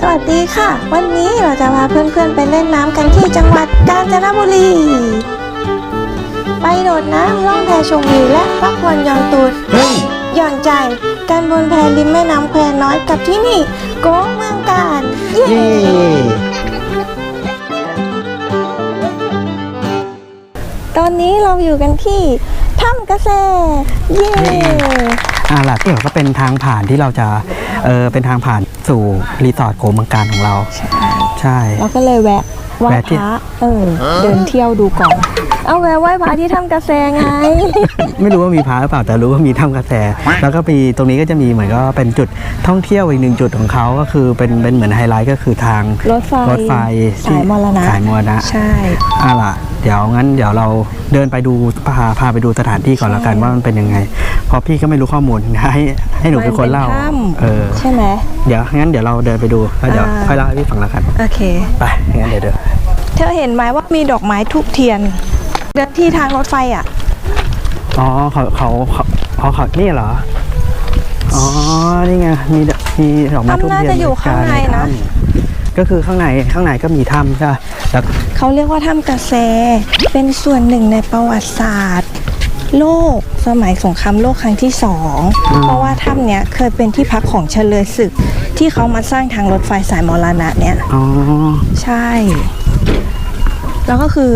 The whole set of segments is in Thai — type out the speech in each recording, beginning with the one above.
สวัสดีค่ะ วันนี้เราจะพาเพื่อนๆไปเล่นน้ำกันที่จังหวัดกาญจนบุรี ไปโดดน้ำล่องแพชมวิวและพักผ่อนหย่อนตูดเฮ้ยหย่อนใจการบนแพริมแม่น้ำแควน้อยกับที่นี่โก้เมืองกาญเย้เย้ตอนนี้เราอยู่กันที่ถ้ำกระแสเย้ อ่าล่ะที่เขาก็เป็นทางผ่านที่เราจะเออเป็นทางผ่านสู่รีสอร์ทโกมังการของเรา ใช่ เราก็เลยแวะไหว้แวะพที่ระเออ เดินเที่ยวดูก่อน เอาแวะไหว้พระที่ถ้ำกระแสไง ไม่รู้ว่ามีพาหรือเปล่าแต่รู้ว่ามีถ้ำกระแส แล้วก็มีตรงนี้ก็จะมีเหมือนก็เป็นจุดท่องเที่ยวอีกหนึ่งจุดของเขาก็คือเป็นเป็นเหมือนไฮไลท์ก็คือทางรถไฟรถไฟที่สายมรณะ สายมรณะใช่ อ่าล่ะ เดี๋ยวงั้นเดี๋ยวเราเดินไปดูพาพาไปดูสถานที่ก่อนแล้วกันว่ามันเป็นยังไงเพราะพี่ก็ไม่รู้ข้อมูลให้ให้หนูเป็นคนเล่ามัป็ถ้เออำใช่ไหมเดี๋ยวงั้นเดี๋ยวเราเดินไปดูแล้วเดี๋ยวอ่า ค่อยเล่าให้พี่ฟังแล้วกันโอเค ไปงั้นเดี๋ยวเดี๋ยวเธอเห็นไหมว่ามีดอกไม้ทูบเทียน เดินที่ทางรถไฟอะ อ๋อเขาเขาเขาเขาเขานี่เหรออ๋อนี่ไงมีดมีดอกไม้ถ้ำทุบน่าเทียนจะอยู่ข้างในนะถ้ำ ก็คือข้างในข้างในก็มีถ้ำใช่ปะแล้วเขาเรียกว่าถ้ำกระแสเป็นส่วนหนึ่งในประวัติศาสตร์ โลกสมัยสงครามโลกครั้งที่สองเพราะว่าถ้ำเนี้ยเคยเป็นที่พักของเฉลยศึก ที่เขามาสร้างทางรถไฟสายมรณะเนี่ยอ๋อใช่ แล้วก็คือ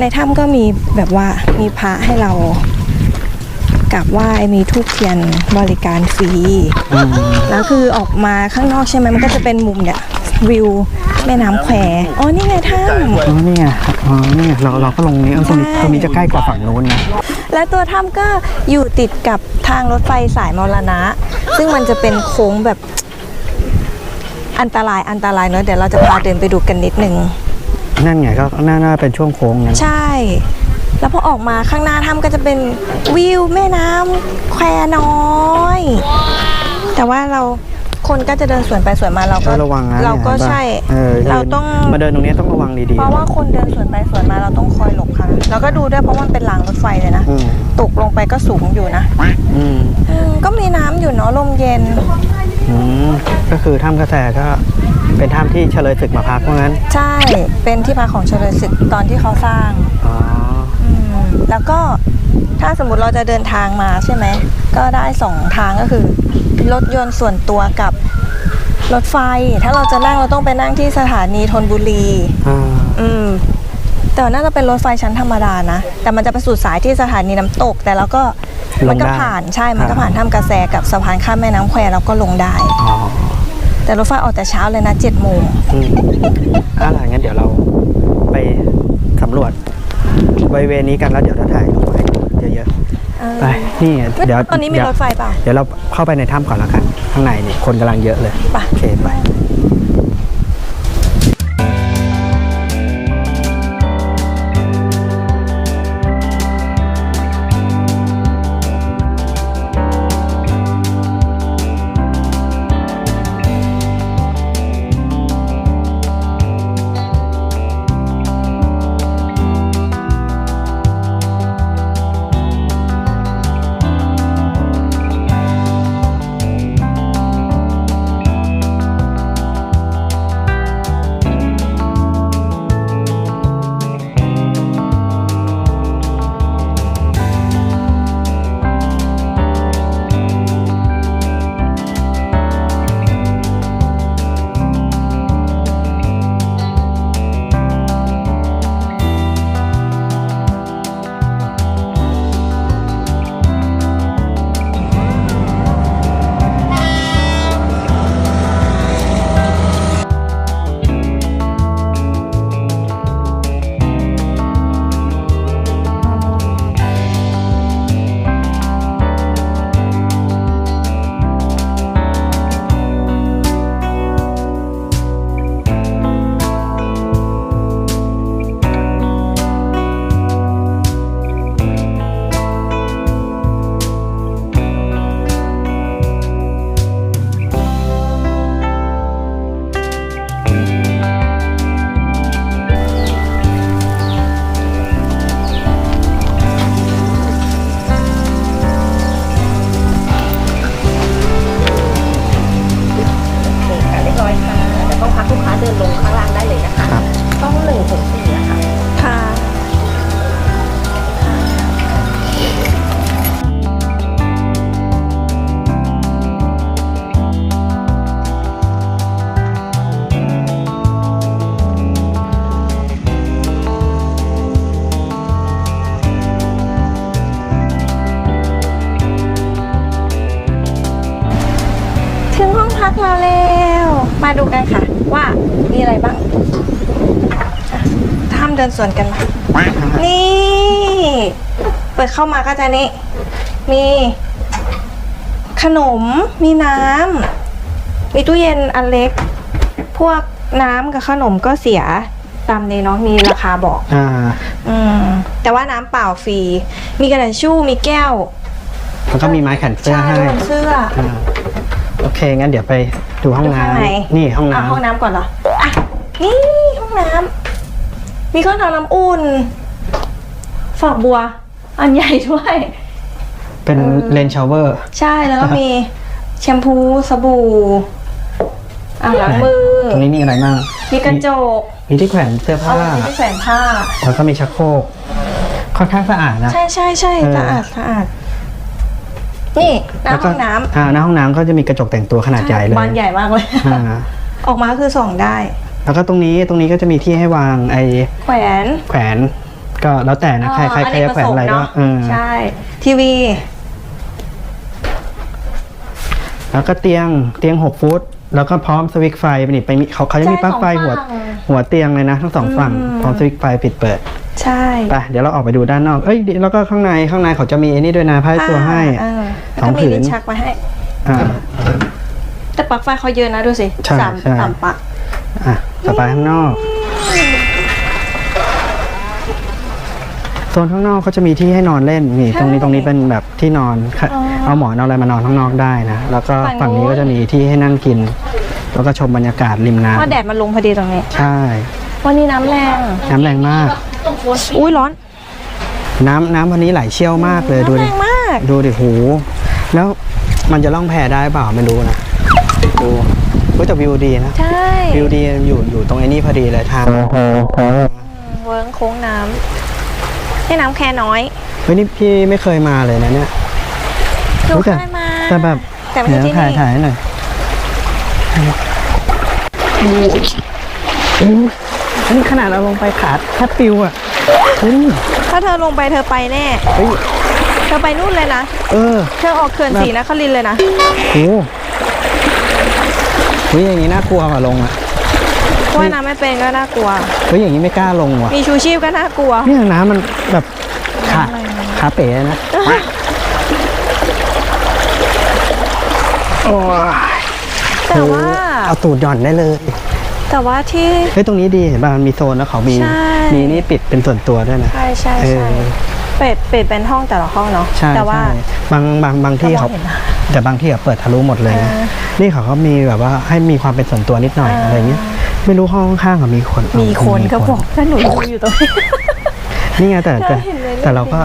ในถ้ำก็มีแบบว่ามีพระให้เรากราบไหว้มีทูบเทียนบริการฟรีอืมแล้วคือออกมาข้างนอกใช่ไหมมันก็จะเป็นมุมเนี่ย วิวแม่น้ำแควอ๋อนี่ไงถ้อ๋อนี่ไงอ๋อนี่ไงเราเราก็ลงนี้เออตรงนี้ตรงนี้จะใกล้กว่าฝั่งนู้นนะำและตัวถ้ำก็อยู่ติดกับทางรถไฟสายมรณะ ซึ่งมันจะเป็นโค้งแบบอันตรายอันตรายเนอะเดี๋ยวเราจะพาเดินไปดูกันนิดนึงนั่นไงก็น่าน่าเป็นช่วงโค้งนั้นใช่ แล้วพอออกมาข้างหน้าถ้ำก็จะเป็นวิวแม่น้ำแควน้อย แต่ว่าเรา คนก็จะเดินสวนไปสวนมาเราก็ก็ระวังนะเราก็นี่ยห็นปะใช่เออเราต้องมาเดินตรงนี้ต้องระวังดีเพราะว่าคนเดินสวนไปสวนมาเราต้องคอยหลบค่ะแล้วก็ดูด้วยเพราะมันเป็นรางรถไฟเลยนะๆอืมตกลงไปก็สูงอยู่นะอืมอืมก็มีน้ำอยู่เนาะลมเย็นอืมก็คือถ้ำกระแสก็เป็นถ้ำที่เฉลยศึกมาพักว่างั้น ใช่เป็นที่พักของเฉลยศึกตอนที่เขาสร้างอ๋ออืมแล้วก็ ถ้าสมมติเราจะเดินทางมาใช่ไหม ก็ได้สองทางก็คือ รถยนต์ส่วนตัวกับรถไฟ ถ้าเราจะนั่งเราต้องไปนั่งที่สถานีธนบุรี อ่าอืม แต่ว่าน่าจะเป็นรถไฟชั้นธรรมดานะ แต่มันจะไปสู่สายที่สถานีน้ำตก แต่แล้วก็ลมันงก็ได้ผ่านใช่ มันก็ผ่านถ้ำกระแสกับสะพานข้ามแม่น้ำแควแล้วก็ลงได้ อ๋อแต่รถไฟออกแต่เช้าเลยนะเจ็ดโมงอืมอะไรงั้นเดี๋ยวเราไปสำรวจบริเวณนี้กันแล้วเดี๋ยวเราถ่ายรูปให้ดู เยอะๆไปนี่เดี๋ยวตอนนี้มีเดี๋ยวรถไฟเปล่าเดี๋ยวเราเข้าไปในถ้ำก่อนแล้วกัน ข้างในนี่คนกำลังเยอะเลยไปโอเคไป นสวนกันมานี่ เปิดเข้ามาก็จะนี่มีขนมมีน้ำมีตู้เย็นอันเล็ก พวกน้ำกับขนมก็เสียตามนี้เนาะมีราคาบอก อ่า อืม แต่ว่าน้ำเปล่าฟรี มีกระดาษชู่มีแก้ว แล้วก็มีไม้แขวนเสื้อใช่ให้รวมเสื้ออ่าโอเค งั้นเดี๋ยวไปดูห้องดูข้างในน้ำนี่ห้องอะน้ำห้องน้ำก่อนเหรอ อะ นี่ห้องน้ำ มีเครื่องทำน้ำอุ่น ฝักบัว อันใหญ่ด้วย เป็นเลนชาวเวอร์ ใช่แล้วก็มีแชมพูสบู่อ่างล้างมือ ตรงนี้มีอะไรบ้างมีกระจก มีที่แขวนเสื้อเอาผ้าไว้ที่แขวนผ้า แล้วก็มีชักโครกค่อนข้างสะอาดนะ ใช่ใช่ใช่เออสะอาดสะอาด นี่หน้าแล้วห้ก็องน้ำอ่าหน้าห้องน้ำก็จะมีกระจกแต่งตัวขนาดใหญ่เลยบานใหญ่มากเลยอ่าออกมาคือส่องได้ แล้วก็ตรงนี้ตรงนี้ก็จะมีที่ให้วางไอ้แขวนแขวนก็แล้วแต่นะใครใครใครจะแขวนอะไรก็เออใช่ทีวี แล้วก็เตียงเตียงหกฟุต แล้วก็พร้อมสวิตช์ไฟนี่ไปมีเขาเขาจะมีใช่ปลั๊กไฟสองหัวฝั่งหัวเตียงเลยนะ ทั้งสองฝั่งอืมพร้อมสวิตช์ไฟปิดเปิด ใช่ไปเดี๋ยวเราออกไปดูด้านนอกเอ้ยแล้วก็ข้างในข้างในเขาจะมีไอ้นี่ด้วยนะผ้าตัวให้อ่าสองแล้วก็มีผืนลิ้นชักไว้ให้อ่าแต่ปลั๊กไฟเขาเยอะนะดูสิใช่สามใช่สามปลั๊ก อะต่อไปข้างนอก โซนข้างนอกก็จะมีที่ให้นอนเล่นนี่ตรงนี้ตรงนี้เป็นแบบที่นอนค่ะเอาหมอนเอาอะไรมานอนข้างนอกได้นะ แล้วก็ฝั่งนี้ก็จะมีที่ให้นั่งกิน แล้วก็ชมบรรยากาศริมน้ว่าแดดมันลงพอดีตรงนี้ำใช่ วันนี้น้ำแรง น้ำแรงมาก อุ้ยร้อนน้ำน้ำวันนี้ไหลเชี่ยวมากเลยดูน้ำแรดิงมาก ดูดิหูแล้วมันจะล่องแพได้เปล่าไม่รู้นะ ดูก็จะวิวดีนะ ใช่วิวดีอยู่อยู่ตรงไอ้นี่พอดีเลยทางเวิร์งโค้งน้ำนี่น้ำแค่น้อยเฮ้ยนี่พี่ไม่เคยมาเลยนะเนี่ยหนูรู้เคแต่ยมาแต่แบบแต่ไม่ใช่ที่ถ่ายนี่ถ่ายให้หน่อยอันนี้ขนาดเราลงไปขาดแทบปิวอะอืมถ้าเธอลงไปเธอไปแน่เฮ้ยเธอไปนู่นเลยนะ เออ เธอออกเขื่อนแบบสีนครินทร์เลยนะโห เฮ้ยอย่างนี้น่ากลัวกว่าลงอะว่ายน้ำไม่เป็นก็น่ากลัว เฮ้ยอย่างนี้ไม่กล้าลงว่ะ มีชูชีพก็น่ากลัวเนี่ยน้ำมันแบบขาขาเป๋เลยนะโอ้ยแต่ว่าเอาตูดหย่อนได้เลย แต่ว่าที่เฮ้ยตรงนี้ดีเห็นป่ะมันมีโซนแล้วเขามีใช่มีนี่ปิดเป็นส่วนตัวด้วยนะ ใช่ใช่เอใช่อ เป็ดเป็ดเป็นห้องแต่ละห้องเนาะใช่แต่ว่า ใช่บางบางบางที่เขาก็มองเห็นนะ แต่บางที่เขาเปิดทะลุหมดเลยนะเออนี่เขาก็มีแบบว่าให้มีความเป็นส่วนตัวนิดหน่อยเออออะไรเงี้ยไม่รู้ห้องข้างๆเขามีคนมีคนก็บอกถ้าหนูยืนอยู่ตรงนี้นี่ไงแต่แต่เห็นเลยแต่เราก็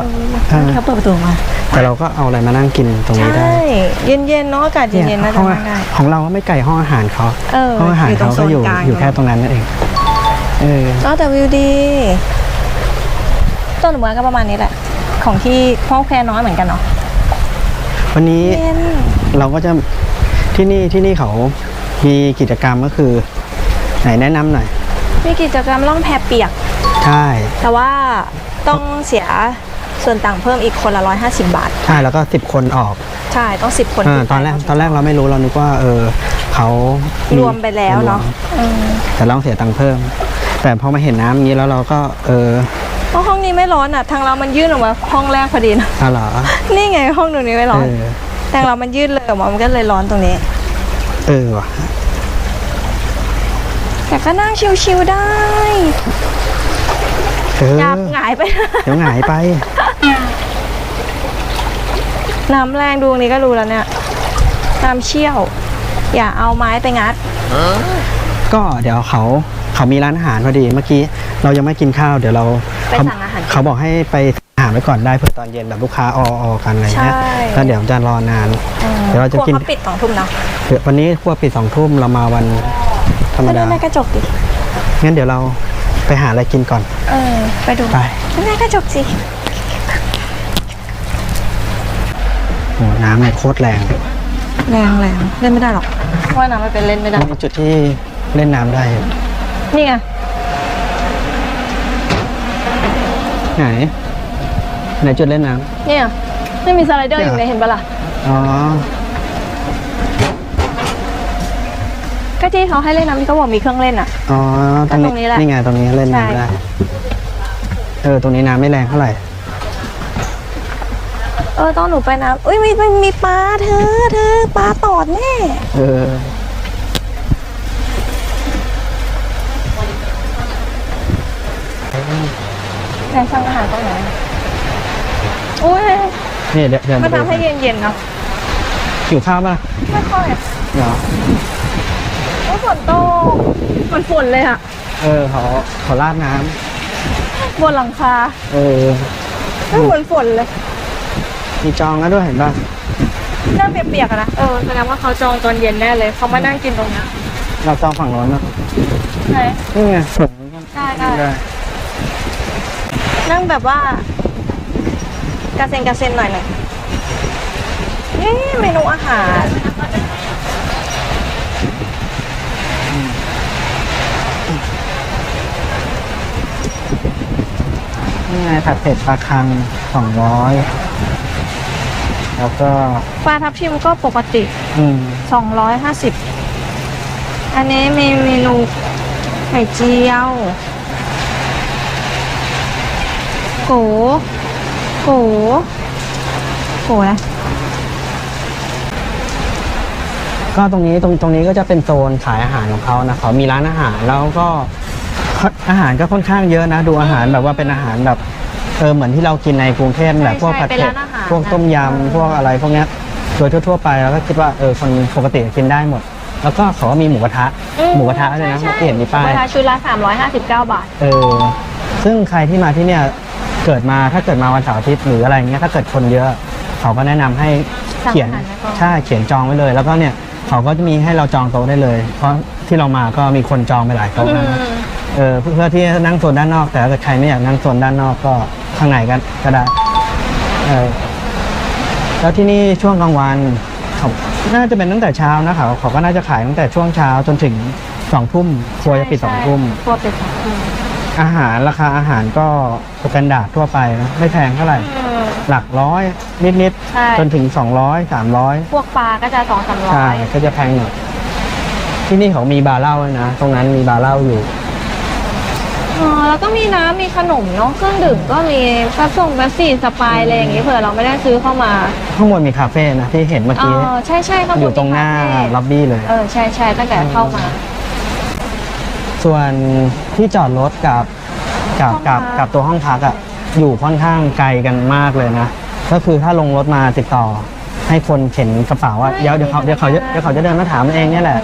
เออเขาเปิดประตูมา แต่เราก็เอาอะไรมานั่งกินตรงนี้ได้ ใช่ เย็นๆเนาะอากาศเย็นๆน่าจะห้องนั่งได้ ของเราก็ไม่ไกลห้องอาหารเขาเออห้องอาหารอยู่ตรงเขาก็อยู่โซนกลาง อยู่แค่ตรงนั้นนั่นเองเออ เนาะแต่วิวดี ต้นเหมือนก็ประมาณนี้แหละ ของที่พ่อแควน้อยเหมือนกันเนาะวันนี้เย็นเราก็จะที่นี่ที่นี่เขามีกิจกรรมก็คือ ไหนแนะนำหน่อย มีกิจกรรมล่องแพเปียก ใช่แต่ว่าต้องเสียส่วนต่างเพิ่มอีกคนละร้อยห้าสิบบาท ใช่แล้วก็สิบคนออกใช่ต้องสิบคนอาขึ้ไปตอนแรกตอนแรกเราไม่รู้เรานึกว่า เออเขารรวมไปแล้วเนาะอืมแต่เราต้องเสียตังค์เพิ่ม แต่พอมาเห็นน้ำอย่างนี้แล้วเราก็ เออเพราะห้อง นี้ไม่ร้อนอะ ทางเรามันยื่นออกมาห้องแรกพอดีนะอะเหรอนี่ไงห้องตรงนี้ไม่ร้เออนอแต่เรามันยื่นเลยออกมามันก็เลยร้อนตรงนี้ เออว่ะแต่ก็นั่งชิวๆได้เออจับหงายไป เดี๋ยวหงายไป น้ำแรงดูตรงนี้ก็รู้แล้วเนี่ย น้ำเชี่ยว อย่าเอาไม้ไปงัด ก็เดี๋ยวเขาเขามีร้านอาหารพอดีเมื่อกี้ เรายังไม่กินข้าว เดี๋ยวเรา ไปเขาสั่งอาหารกินเขาบอกให้ไปสั่งอาหารไว้ก่อนได้เผื่อตอนเย็นแบบลูกค้าอออกันอะไรเงี้ยใช่ แล้วเดี๋ยวจะรอนานเดี๋ยวเราจะครัวกินเขาปิดสองทุ่มเนาะเดี๋ยววันนี้ครัวปิดสองทุ่มเรามาวันธรรมไปดูดาในกระจกดิ งั้นเดี๋ยวเราไปหาอะไรกินก่อน เออ ไปดูไปไปในกระจกสิ โอ้น้ำเนี่ยโคตรแรงแรงแรงเล่นไม่ได้หรอกว่าน้ำไม่เป็นเล่นไม่ได้ มีจุดที่เล่นน้ำได้อยู่นี่ไง ไหน ไหนจุดเล่นน้เนี่ยไม่มีสไลเดอร์อยู่เลยเห็นปะล่ะำอ๋อ ก็ที่เขาให้เล่นน้ำก็บอกมีเครื่องเล่นอะ อ๋อก็ตรงนี้แหละนี่ไงตรงนี้เล่นใช่ น้ำได้ เออ ตรงนี้น้ำไม่แรงเท่าไหร่ เออตอนหนูไปน้ำอุ้ยมีมีมีปลาเธอเธอปลาตอดแน่ เออ ไหนสั่งอาหารตรงไหนอุ้ยนี่เดี๋ยวเดี๋ยวมันทำให้เย็นๆเนาะหิวข้าวป่ะไม่ค่อยอะเหรอโอ้ยฝนตกฝนฝนเลยอะเออขอขอราดน้บนหลังคาำเออไม่ฝนฝนเลยมีจองแล้วด้วยเห็นป่ะนั่งเปียกๆอะนะเออแสดงว่าเขาจองตอนเย็นแน่เลยเขามานั่งกินตรงเนี้ยเราจองฝั่งโน้นนะใช่นี่ไงส่งกันได้ได้ได้ นั่งแบบว่ากระเซ็นกระเซ็นหน่อยหน่อยนี่เมนูอาหารนี่ไงผัดเผ็ดปลาคังสองร้อยแล้วก็ปลาทับทิมก็ปกติอืม250อันนี้มีเมนูไข่เจียว โกโกโกนะก็ตรงนี้ตรงตรงนี้ก็จะเป็นโซนขายอาหารของเขานะเขามีร้านอาหารแล้วก็อาหารก็ค่อนข้างเยอะนะ ดูอาหารแบบว่าเป็นอาหารแบบเออเหมือนที่เรากินในกรุงเทพแหละใช่พวกผัดเป็นเผ็ดร้านอาหารพวกต้มยำพวกอะไรพวกเนี้ยโดยทั่ว ๆ ไปแล้วก็คิดว่าเออคนปกติกินได้หมด แล้วก็เขาก็มีหมูกระทะหมูกระทะเลยนะใช่ที่เห็นมีป้ายหมูกระทะชุดละ359 บาทเออซึ่งใครที่มาที่เนี่ย เกิดมาถ้าเกิดมาวันเสาร์อาทิตย์หรืออะไรเงี้ยถ้าเกิดคนเยอะเขาก็แนะนำให้เขียนสั่งอาหารไว้ก่อน ใช่เขียนจองไว้เลย แล้วก็เนี่ยเขาก็จะมีให้เราจองโต๊ะได้เลย เพราะที่เรามาก็มีคนจองไปหลายโต๊ะนะเออเพื่อที่จะนั่งโซนด้านนอก แต่ถ้าเกิดใครไม่อยากนั่งโซนด้านนอกก็ข้างในกันก็ได้เออแล้วที่นี่ช่วงกลางวันเขาน่าจะเป็นตั้งแต่เช้านะเขาเขาก็น่าจะขายตั้งแต่ช่วงเช้าจนถึงสองทุ่มครัวจะปิดสองทุ่มครัวปิดสองทุ่ม อาหารราคาอาหารก็สแตนดาร์ดทั่วไปนะไม่แพงเท่าไหร่หลักร้อยนิดใช่ ๆจนถึง 200 300 พวกปลาก็จะสองสามร้อใช่ยก็จะแพงหน่อยที่นี่เขามีบาร์เหล้าด้วยนะ ตรงนั้นมีบาร์เหล้าอยู่ อ๋อแล้วก็มีน้ำมีขนมเนาะเครื่องดื่มก็มีกระส่งกระสี่สปายอะไรอย่างงี้เผื่อเราไม่ได้ซื้อเข้ามาข้างบนมีคาเฟ่นะที่เห็นเมื่อเอกี้ อใช่ใช่ข้างบนอยู่ตรงหน้ามีคเฟ่ล็อบบี้เลย เออใช่ใช่ตั้งแต่เข้ามา ส่วนที่จอดรถกับกับห้องพักับกกับตัวห้องพักอะอยู่ค่อนข้างไกลกันมากเลยนะ ก็คือถ้าลงรถมาติดต่อ ให้คนเข็นกระเป๋าว่าเดี๋ยวเดี๋ยวเขาเดี๋ยวเขาจะเดี๋ยวเขาจะเดินมาถามเองเนี่ยแหละ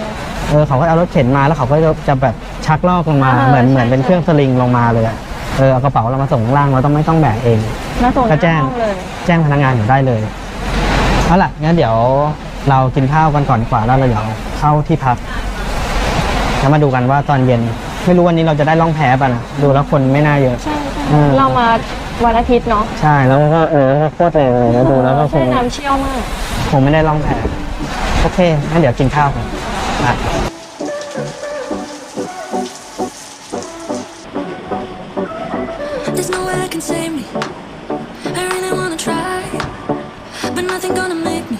เออเขาก็เอารถเข็นมาแล้วเขาก็จะจะแบบชักลอกลงมาเหมือนเหมือนเป็นเครื่องสลิงลงมาเลยอะเออเอากระเป๋าเรามาส่งข้างล่างเราต้องไม่ต้องแบกเองมาส่งหก็น้าแจ้งห้องเลยแจ้งพนักงานอยู่ได้เลยเอาล่ะงั้นเดี๋ยวเรากินข้าวกันก่อนดีกว่าแล้วเราเดี๋ยวเข้าที่พัก แล้วมาดูกันว่าตอนเย็น ไม่รู้วันนี้เราจะได้ล่องแพป่ะนะดูแล้วคนไม่น่าเยอะ ใช่ใช่เออเรามาวันอาทิตย์เนาะใช่แล้วก็เออโคตรเลยนะดูแล้วก็คใช่งน้ำเชี่ยวมาก คงไม่ได้ล่องแพโอเคงั้นเดี๋ยวกินข้าวกันอะ There's no way that can save me. I really wanna try, but nothing gonna make me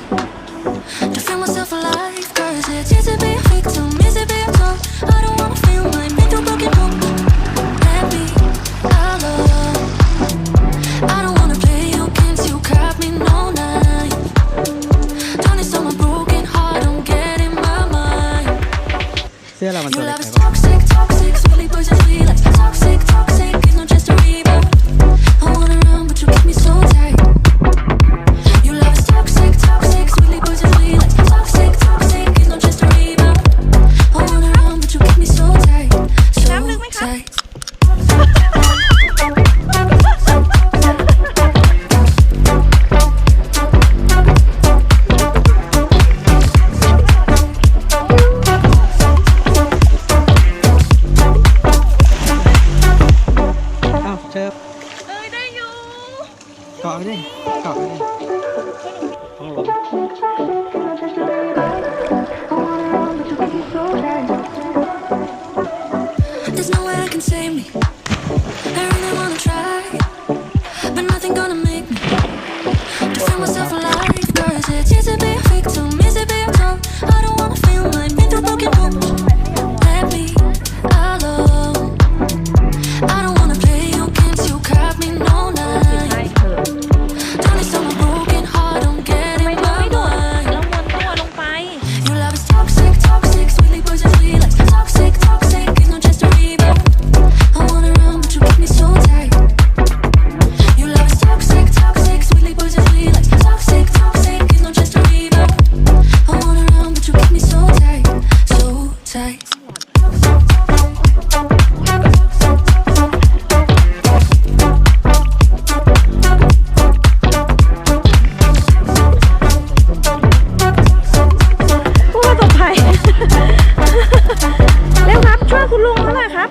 ครับช่วยคุณลุงเขาหน่อยครับ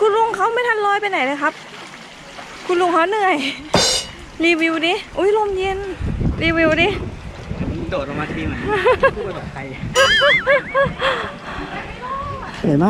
คุณลุงเขาไม่ทันลอยไปไหนเลยครับ คุณลุงเขาเหนื่อย รีวิวดิ อุ้ยลมเย็น รีวิวดิ โดดลงมาทีไหนพูดกับใครเห็นไหม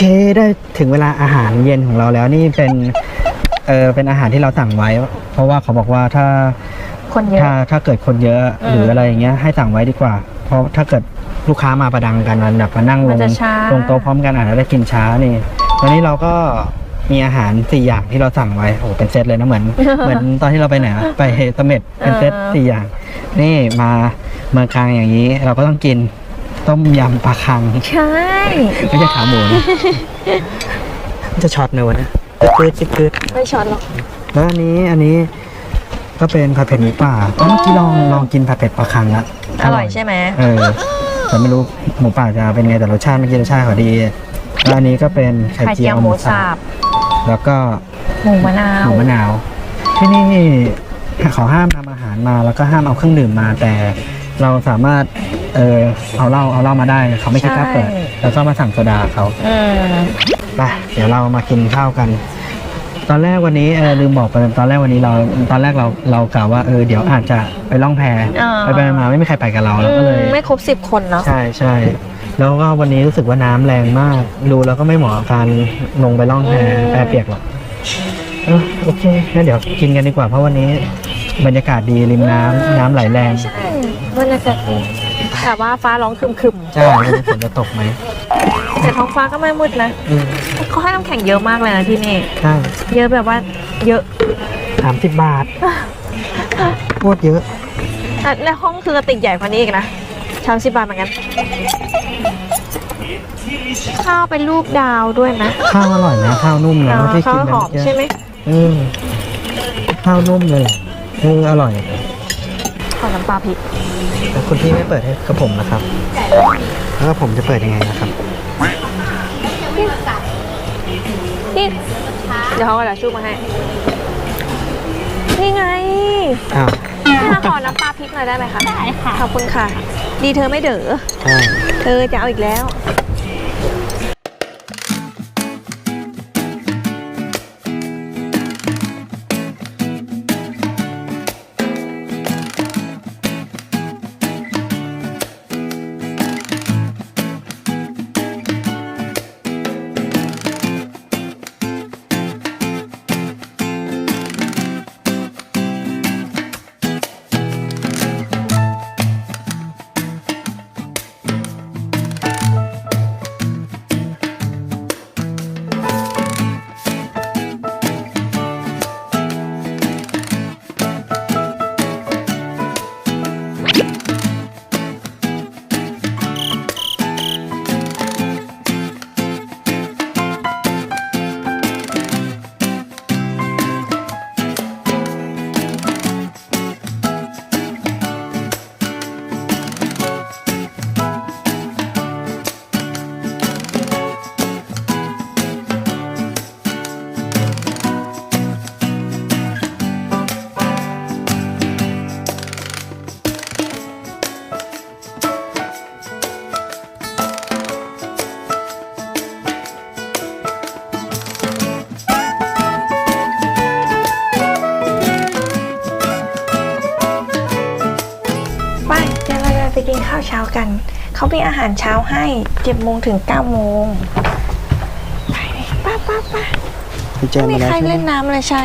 เคได้ถึงเวลาอาหารเย็นของเราแล้วนี่เป็นเออเป็นอาหารที่เราสั่งไว้ เพราะว่าเขาบอกว่าถ้าคนเยอะ ถ้าถ้าเกิดคนเยอะหรืออะไรอย่างเงี้ยให้สั่งไว้ดีกว่า เพราะถ้าเกิดลูกค้ามาประดังกันมันแบบมานั่งลมันงจะช้า ลงโต๊ะพร้อมกันอาจจะได้กินช้านี่วันนี้เราก็มีอาหารสี่อย่างที่เราสั่งไว้โอ้โหเป็นเซตเลยนะเหมือน เหมือนตอนที่เราไปไหนอะไปเสม็ดเป็นเซตสี่อย่าง นี่มาเมืองกลางอย่างนี้เราก็ต้องกิน ต้มยำปลาคัง ใช่ ไม่ใช่ขาหมูนะมันจะช็อตเนวะนะจืดจืดจืดไม่ช็อตหรอก แล้วอันนี้อันนี้ก็เป็นผัดเผ็ดหมูป่าเมื่อกี้ลองลองกินผัดเผ็ดปลาคังละอร่อยใช่ไหมเออแต่ไม่รู้หมูป่าจะเป็นไงแต่รสชาติเมื่อกี้รสชาติเขาดีแล้วอันนี้ก็เป็นไข่ไข่เจีเจียยววหหมูมูสัสับบแล้วก็หมูมะนาวหมูมะนาว ที่นี่เขาห้ามนำอาหารมาแล้วก็ห้ามเอาเครื่องดื่มมา แต่เราสามารถ เออเอาเหล้าเอาเหล้ามาได้เขาไม่คิดค่าเปิด แล้วก็มาสั่งโซดาเขาอืมไปเดี๋ยวเรามากินข้าวกัน ตอนแรกวันนี้เออลืมบอกไปตอนแรกวันนี้เราตอนแรกเราเรากล่าวว่าเออเดี๋ยวอาจจะไปล่องแพอ่าไปไปมาไม่มีใครไปกับเราเราก็เลย ไม่ครบสิบคนเนาะใช่ใช่แล้วก็วันนี้รู้สึกว่าน้ำแรงมากดูแล้วก็ไม่เหมาะกับการลงไปล่องแพแพเปียกหรอกเออโอเคงั้นเดี๋ยวกินกันดีกว่าเพราะวันนี้ บรรยากาศดีริมน้ำน้ำไหลแรงใช่บรรยากาศดี แต่ว่าฟ้าร้องครึมใช่ไม่รู้ฝนจะตกไหมๆแต่ท้องฟ้าก็ไม่มืดนะอืมเขาให้น้ำแข็งเยอะมากเลยนะที่นี่ ใช่เยอะแบบว่าเยอะสามสิบบาทโคตรเยอะ อะและห้องคือกระติกใหญ่กว่านี้อีกนะชามสิบบาทเหมือนกัน ข้าวเป็นรูปดาวด้วยนะข้าวอร่อยนะข้าวนุ่มนะอ่าที่ข้ากิวนหอมเมื่อกี้ใช่ไหมอืมข้าวนุ่มเลยเอออร่อยขอน้ำ ปลาพริกแต่คุณพี่ไม่เปิดให้กับผมนะครับ แล้วผมจะเปิดยังไงนะครับ นี่ เดี๋ยวเขาก็จะชูมาให้ นี่ไงอ้าวถ้าขอน้ำปลาพริกหน่อยได้ไหมคะ ได้ค่ะ ขอบคุณค่ะ ดีเธอไม่เด๋อ ใช่ เธอจะเอาอีกแล้ว เขามีอาหารเช้าให้เจ็ดโมงถึงเก้าโมงไปเลยป้าป้าป้าไปเจอไม่มามีแล้วใครใช่ไหมเล่นน้ำเลยใช่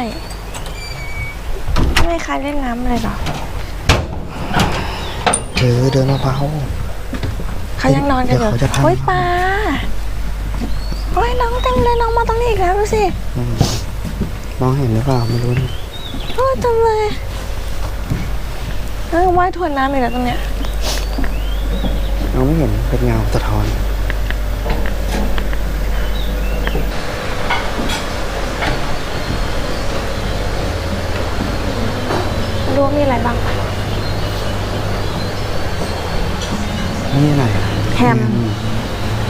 ไม่มีใครเล่นน้ำเลยเหรอเธอเดินเบา เขายังนอนกันอยู่เดี๋ยวเขาจะพังโอ้ยปลาโอ้ยน้องเต็มเลยน้องมาตรงนี้อีกแล้วดูสิๆอืมมองเห็นหรือเปล่าไม่รู้นะโอ้ยเต็มเลยเออว่ายทวนน้ำอีกแล้วตรงเนี้ย เราไม่เห็นเป็นเงาสะท้อน ดูว่ามีอะไรบ้างนี่อะไรอะแฮม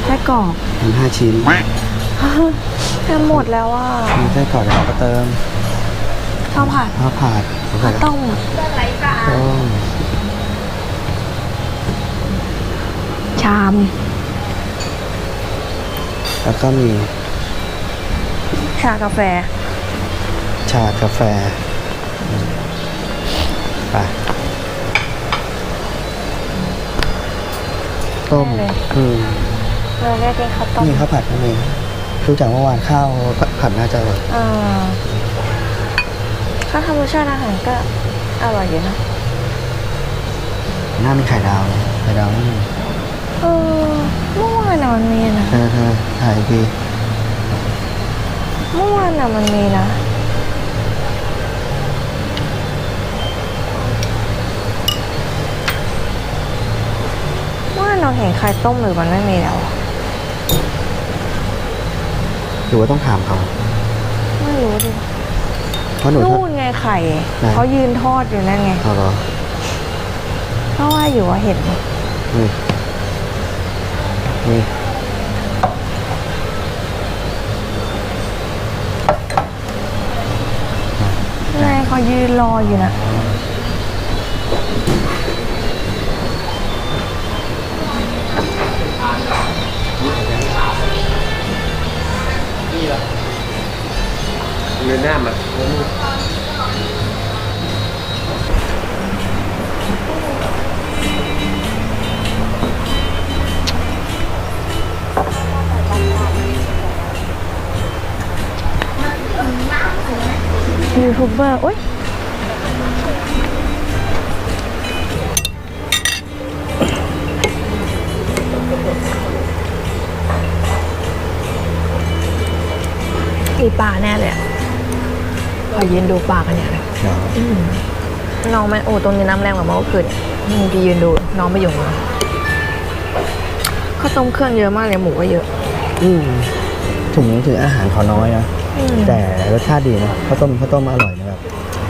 ไส้กรอกแฮมห้าชิ้นแฮมหมดแล้วอะมีไส้กรอกแล้วก็เติมข้าวผัดข้าวผัดแล้วก็ข้าวต้ม ต้ม ชาม แล้วก็มีชากาแฟ ชากาแฟอืมไปต้มได้เลย อืมเราได้กินข้าวต้มนี่ข้าวผัดนั่นเองรู้จักเมื่อวานข้าวผัดน่าจะอร่อยอ่าข้าวทำรสชาติอาหารก็อร่อยอยู่นะน่ามีไข่ดาวเลยไข่ดาวนี่ เออเมื่อวานน่ะมันมีนะเธอเธอถ่ายอีกทีเมื่อวานน่ะมันมีนะเมื่อวานเราเห็นไข่ต้มหรือมันไม่มีแล้วอะหรือว่าต้องถามเขาไม่รู้ดิเพราะหนูถ้านู่นไงไข่ไหน เขายืนทอดอยู่นั่นไง เอาเหรอเพราะว่าอยู่ว่าเห็นนี่นี่ ไงเขา ยืนรออยู่นะเงินหน้ามายูทูบเบอร์อุ้ย มีปลาแน่เลยอะขอยืนดูปลากันเนี่ยเดี๋ยวน้องไม่โอ้ตรงนี้น้ำแรงกว่าเมื่อคืนมึงไปยืนดูน้องไม่อยู่มาข้าวต้มเครื่องเยอะมากเลยหมูก็เยอะ อืมถึงถึงอาหารเขาน้อยนะ อืม แต่รสชาติดีนะข้าวต้มข้าวต้มอร่อยนะแบบ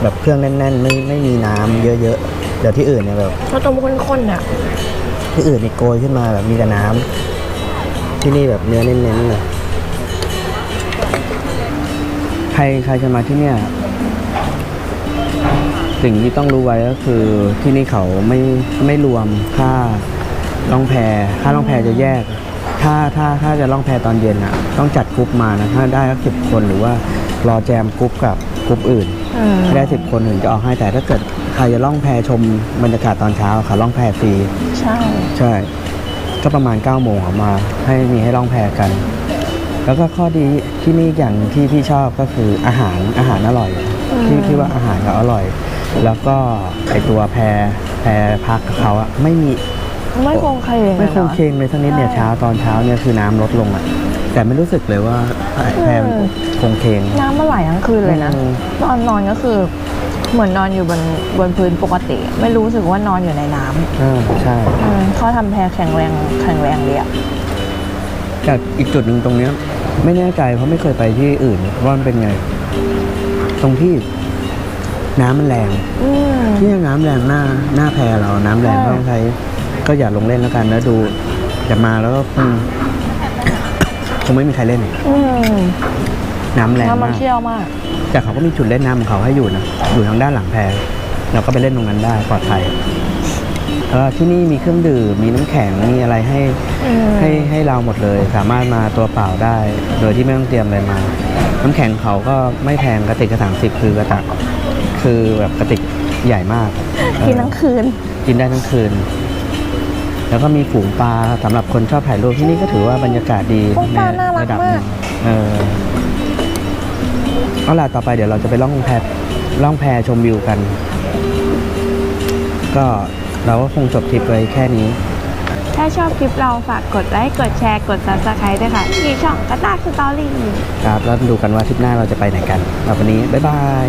แบบเครื่องแน่นๆ ไม่ไม่มีน้ำเยอะๆเดี๋ยวที่อื่นเนี่ยแบบข้าวต้มข้นๆอะที่อื่นนี่โกยขึ้นมาแบบมีแต่น้ำที่นี่แบบเนื้อเน้นๆเลย ใครใครจะมาที่เนี่ยสิ่งที่ต้องรู้ไว้ก็คือที่นี่เขาไม่ไม่รวมค่าล่องแพค่าล่องแพจะแยก ถ้าถ้าถ้าจะล่องแพตอนเย็นอะต้องจัดกรุ๊ปมานะถ้าได้สักสิบคนหรือว่ารอแจมกรุ๊ปกับกรุ๊ปอื่นอืมถ้าได้สิบคนถึงจะออกให้แต่ถ้าเกิดใครจะล่องแพชมบรรยากาศตอนเช้าค่ะล่องแพฟรีใช่ ใช่ ก็ประมาณ9ก้าโมงออกมา ให้มีให้ล่องแพกัน แล้วก็ข้อดีที่นี่อย่างที่พี่ชอบก็คืออาหารอาหารอร่อยที่ที่ว่าอาหารเขาอร่อย แล้วก็ไอตัวแพแพพักเขาอะไม่มีไม่คงเคยไม่คงเคงเลยสักนิดเนี่ยเช้าตอนเช้าเนี่ยคือน้ำลดลงอะแต่ไม่รู้สึกเลยว่าแพมันคงเคงน้ำมันไหลทั้งคืนเลยนะอืมตอนนอนก็คือเหมือนนอนอยู่บนบนพื้นปกติ ไม่รู้สึกว่านอนอยู่ในน้ำอ่าใช่อืมเขาทำแพรแข็งแรงแข็งแรงเลยอะแต่อีกจุดหนึ่งตรงเนี้ย ไม่แน่ใจเพราะไม่เคยไปที่อื่นว่ามันเป็นไง ตรงที่น้ำมันแรงอืม ที่น้ำแรงหน้าหน้าแพเรา น้ำแรงใช่ก็ต้องใช้ก็อย่าลงเล่นแล้วกันแล้วดูจะมาแล้วก็คง คงไม่มีใครเล่น อืมน้ำแรงน้ำมันมากเชี่ยวมาก แต่เขาก็มีจุดเล่นน้ำของเขาให้อยู่นะ อยู่ทางด้านหลังแพเราก็ไปเล่นตรงนั้นได้ปลอดภัยแล้วก็ ที่นี่มีเครื่องดื่มมีน้ำแข็งมีอะไรให้อืมให้ให้เราหมดเลย สามารถมาตัวเปล่าได้ โดยที่ไม่ต้องเตรียมอะไรมา น้ำแข็งเขาก็ไม่แพงกระติกกระถางสิบคือกระตักคือแบบกระติกใหญ่มาก กินทั้งคืน กินได้ทั้งคืน แล้วก็มีฝูงปลาสำหรับคนชอบถ่ายรูปที่นี่ก็ถือว่าบรรยากาศดีฝูงปลาน่ารักระดับมากหนึ่งเออเอาล่ะต่อไปเดี๋ยวเราจะไปล่องแพล่องแพชมวิวกัน ก็ เราก็คงจบทริปไว้แค่นี้ ถ้าชอบคลิปเราฝากกดไลค์ กดแชร์ กด subscribe ด้วยค่ะ ที่ช่องกระตากสตอรี่ ครับ แล้วดูกันว่าทริปหน้าเราจะไปไหนกันแล้ววันนี้ บ๊ายบาย